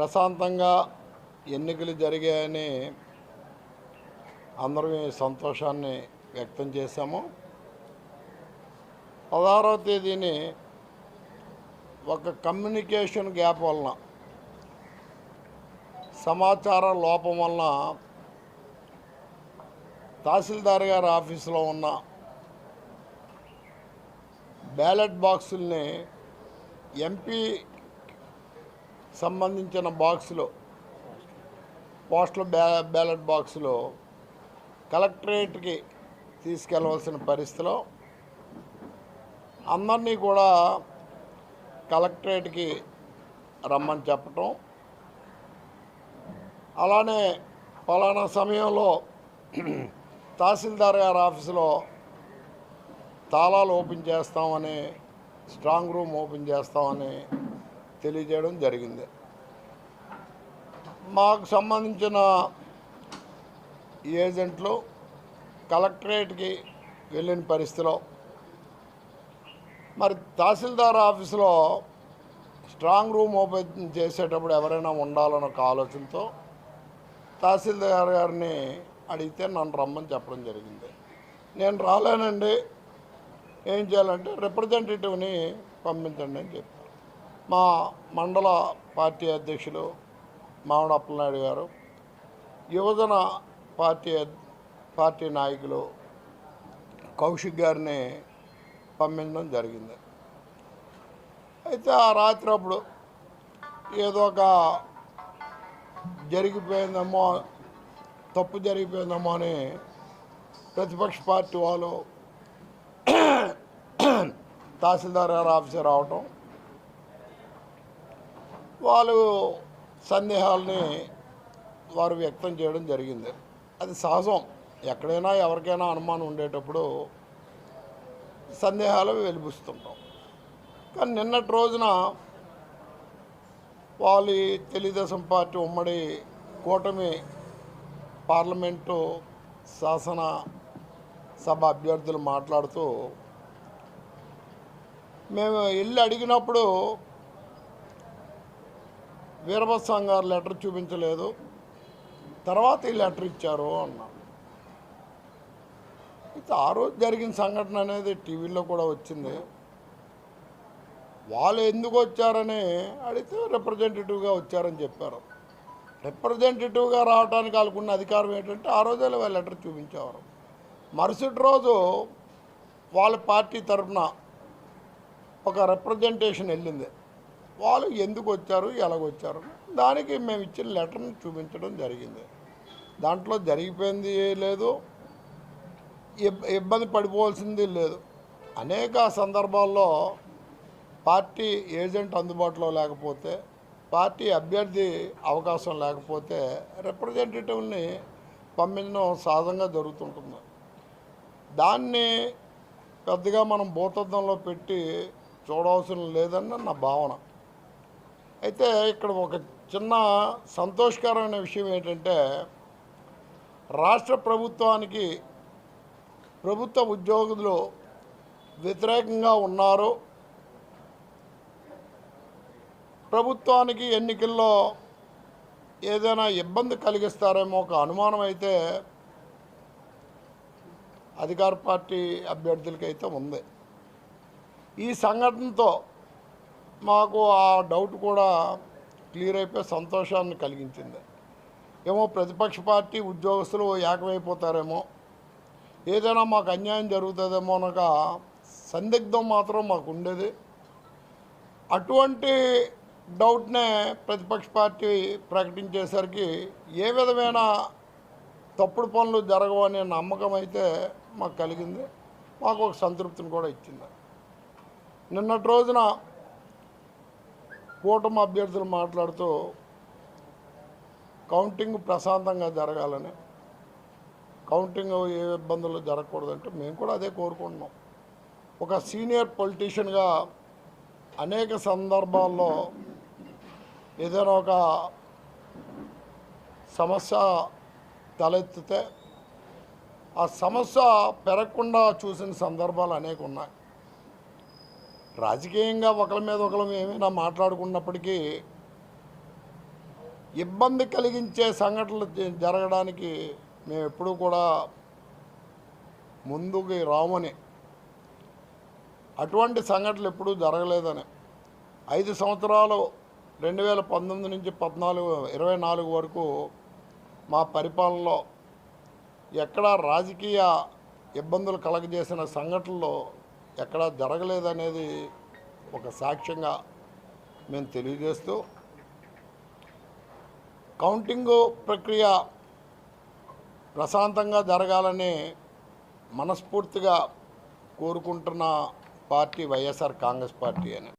ప్రశాంతంగా ఎన్నికలు జరిగాయని అందరం సంతోషాన్ని వ్యక్తం చేశాము. పదహారవ తేదీని ఒక కమ్యూనికేషన్ గ్యాప్ వలన సమాచార లోపం వలన తహసీల్దార్ గారి ఆఫీసులో ఉన్న బ్యాలెట్ బాక్సుల్ని ఎంపీ సంబంధించిన బాక్స్లో పోస్టల్ బ్యా బ్యాలెట్ బాక్స్లో కలెక్టరేట్కి తీసుకెళ్ళవలసిన పరిస్థితిలో అందరినీ కూడా కలెక్టరేట్కి రమ్మని చెప్పటం. అలానే పలానా సమయంలో తహసీల్దార్ గారి ఆఫీసులో తాళాలు ఓపెన్ చేస్తామని స్ట్రాంగ్ రూమ్ ఓపెన్ చేస్తామని తెలియజేయడం జరిగింది. మాకు సంబంధించిన ఏజెంట్లు కలెక్టరేట్కి వెళ్ళిన పరిస్థితిలో మరి తహసీల్దార్ ఆఫీసులో స్ట్రాంగ్ రూమ్ ఓపెన్ చేసేటప్పుడు ఎవరైనా ఉండాలన్న ఒక ఆలోచనతో తహసీల్దార్ గారిని అడిగితే నన్ను రమ్మని చెప్పడం జరిగింది. నేను రాలేనండి ఏం చేయాలంటే రిప్రజెంటేటివ్ని పంపించండి అని చెప్పారు. మా మండల పార్టీ అధ్యక్షులు మామిడి అప్పలనాయుడు గారు యువజన పార్టీ పార్టీ నాయకులు కౌశిక్ గారిని పంపించడం జరిగింది. అయితే ఆ రాత్రి అప్పుడు ఏదో ఒక జరిగిపోయిందేమో తప్పు జరిగిపోయిందేమో అని ప్రతిపక్ష పార్టీ వాళ్ళు తహసీల్దార్ గారు ఆఫీసర్ రావటం వాళ్ళు సందేహాలని వారు వ్యక్తం చేయడం జరిగింది. అది సహజం. ఎక్కడైనా ఎవరికైనా అనుమానం ఉండేటప్పుడు సందేహాలు వెలిపిస్తుంటాం కానీ నిన్నటి రోజున వాళ్ళు తెలుగుదేశం పార్టీ ఉమ్మడి కూటమి పార్లమెంటు శాసన సభ అభ్యర్థులు మాట్లాడుతూ మేము వెళ్ళి అడిగినప్పుడు వీరభత్సం గారు లెటర్ చూపించలేదు. తర్వాత ఈ లెటర్ ఇచ్చారు అన్నారు అయితే ఆ రోజు జరిగిన సంఘటన అనేది టీవీలో కూడా వచ్చింది. వాళ్ళు ఎందుకు వచ్చారని అడిగితే రిప్రజెంటేటివ్గా వచ్చారని చెప్పారు. రిప్రజెంటేటివ్గా రావడానికి వాళ్ళకున్న అధికారం ఏంటంటే ఆ రోజే వాళ్ళు లెటర్ చూపించేవారు. మరుసటి రోజు వాళ్ళ పార్టీ తరఫున ఒక రిప్రజెంటేషన్ వెళ్ళింది. వాళ్ళు ఎందుకు వచ్చారు ఎలాగొచ్చారు దానికి మేము ఇచ్చిన లెటర్ని చూపించడం జరిగింది. దాంట్లో జరిగిపోయింది లేదు. ఇబ్బంది పడిపోవాల్సింది లేదు. అనేక సందర్భాల్లో పార్టీ ఏజెంట్ అందుబాటులో లేకపోతే పార్టీ అభ్యర్థి అవకాశం లేకపోతే రిప్రజెంటేటివ్ని పంపించడం సహజంగా జరుగుతుంటుంది. దాన్ని పెద్దగా మనం భూతద్దంలో పెట్టి చూడవలసిన లేదన్న నా భావన. అయితే ఇక్కడ ఒక చిన్న సంతోషకరమైన విషయం ఏంటంటే రాష్ట్ర ప్రభుత్వానికి ప్రభుత్వ ఉద్యోగులు వ్యతిరేకంగా ఉన్నారు. ప్రభుత్వానికి ఎన్నికల్లో ఏదైనా ఇబ్బంది కలిగిస్తారేమో ఒక అనుమానం అయితే అధికార పార్టీ అభ్యర్థులకైతే ఉంది. ఈ సంఘటనతో మాకు ఆ డౌట్ కూడా క్లియర్ అయిపోయి సంతోషాన్ని కలిగించింది. ఏమో ప్రతిపక్ష పార్టీ ఉద్యోగస్తులు ఏకమైపోతారేమో. ఏదైనా మాకు అన్యాయం జరుగుతుందేమో అనక సందిగ్ధం మాత్రం మాకు ఉండేది. అటువంటి డౌట్నే ప్రతిపక్ష పార్టీ ప్రకటించేసరికి ఏ విధమైన తప్పుడు పనులు జరగవు అనే నమ్మకం అయితే మాకు కలిగింది. మాకు ఒక సంతృప్తిని కూడా ఇచ్చింది. నిన్నటి రోజున కూటమి అభ్యర్థులు మాట్లాడుతూ కౌంటింగ్ ప్రశాంతంగా జరగాలని కౌంటింగ్ ఏ ఇబ్బందులు జరగకూడదంటే మేము కూడా అదే కోరుకుంటున్నాం. ఒక సీనియర్ పొలిటీషియన్గా అనేక సందర్భాల్లో ఏదైనా ఒక సమస్య తలెత్తితే ఆ సమస్య పెరగకుండా చూసిన సందర్భాలు అనేక ఉన్నాయి రాజకీయంగా ఒకరి మీద ఒకరు ఏమైనా మాట్లాడుకున్నప్పటికీ ఇబ్బంది కలిగించే సంఘటనలు జరగడానికి మేము ఎప్పుడూ కూడా ముందుకి రామని. అటువంటి సంఘటనలు ఎప్పుడూ జరగలేదని. ఐదు సంవత్సరాలు రెండు వేల పంతొమ్మిది నుంచి పద్నాలుగు ఇరవై నాలుగు వరకు మా పరిపాలనలో ఎక్కడా రాజకీయ ఇబ్బందులు కలగజేసిన సంఘటనలు ఎక్కడా జరగలేదనేది ఒక సాక్ష్యంగా మేము తెలియజేస్తూ కౌంటింగు ప్రక్రియ ప్రశాంతంగా జరగాలని మనస్ఫూర్తిగా కోరుకుంటున్న పార్టీ వైఎస్ఆర్ కాంగ్రెస్ పార్టీ అని.